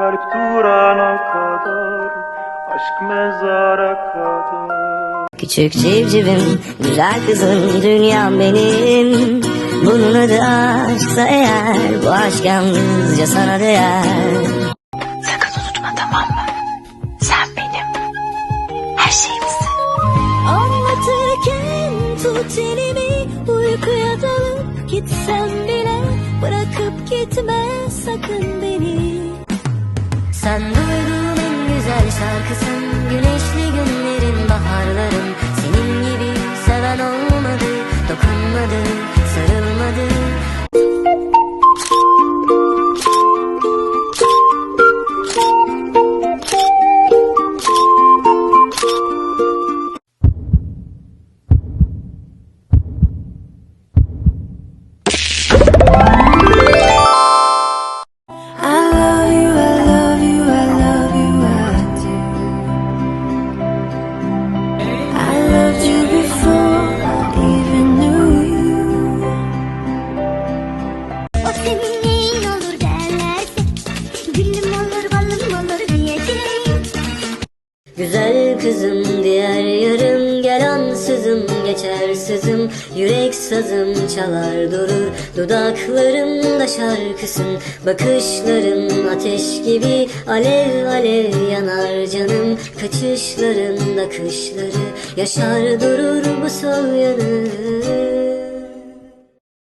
Kalp durana kadar Aşk mezara kadar. Küçük civcivim, güzel kızım, dünyam benim. Bunun adı aşksa eğer, bu aşk yalnızca sana değer. Sakın unutma tamam mı? Sen benim her şeyimsin Anlatırken tut elimi, uykuya dalıp gitsem bile Bırakıp gitme sakın. Şarkısın Güneşli günlerin baharlarım Senin gibi seven olmadı Dokunmadı, Güzel kızım diğer yarım Gel ansızın geçer sızım Yürek sazım çalar durur Dudaklarımda şarkısın. Bakışların ateş gibi Alev alev yanar canım. Kaçışlarında kışları Yaşar durur bu sol yanım